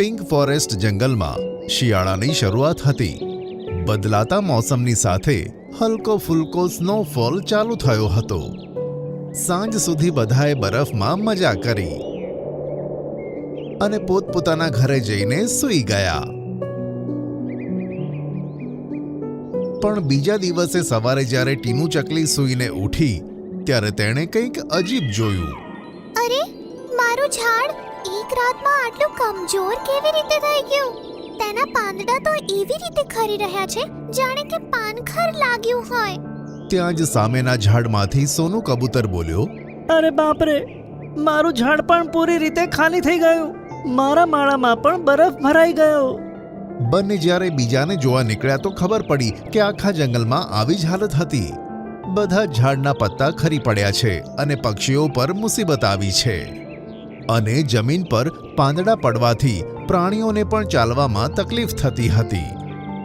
Pink forest જંગલમાં શિયાળાની શરૂઆત હતી. બદલાતા મોસમની સાથે હલકો ફૂલકો સ્નોફોલ ચાલુ થયો હતો. સાંજ સુધી બધાએ બરફમાં મજા કરી. અને પોતપોતાના ઘરે જઈને સૂઈ ગયા. પણ બીજા દિવસે સવારે જ્યારે ટીનુ ચકલી સૂઈને ઉઠી, ત્યારે તેણે કંઈક અજીબ જોયું. અરે, મારું ઝાડ એક રાતમાં આટલું કમજોર કેવી રીતે થઈ ગયું? તેના પાંદડા તો એવી રીતે ખરી રહ્યા છે જાણે કે પાનખર લાગ્યું હોય. ત્યાં જ સામેના ઝાડમાંથી સોનું કબૂતર બોલ્યો અરે બાપરે મારું ઝાડ પણ પૂરી રીતે ખાલી થઈ ગયું. મારા માળામાં પણ બરફ ભરાઈ ગયો. બંને જ્યારે બીજાને જોવા નીકળ્યા તો ખબર પડી કે આખા જંગલમાં આવી જ હાલત હતી. બધા ઝાડના પત્તા ખરી પડ્યા છે અને પક્ષીઓ પર મુસીબત આવી છે. અને જમીન પર પાંદડા પડવાથી પ્રાણીઓને પણ ચાલવામાં તકલીફ થતી હતી.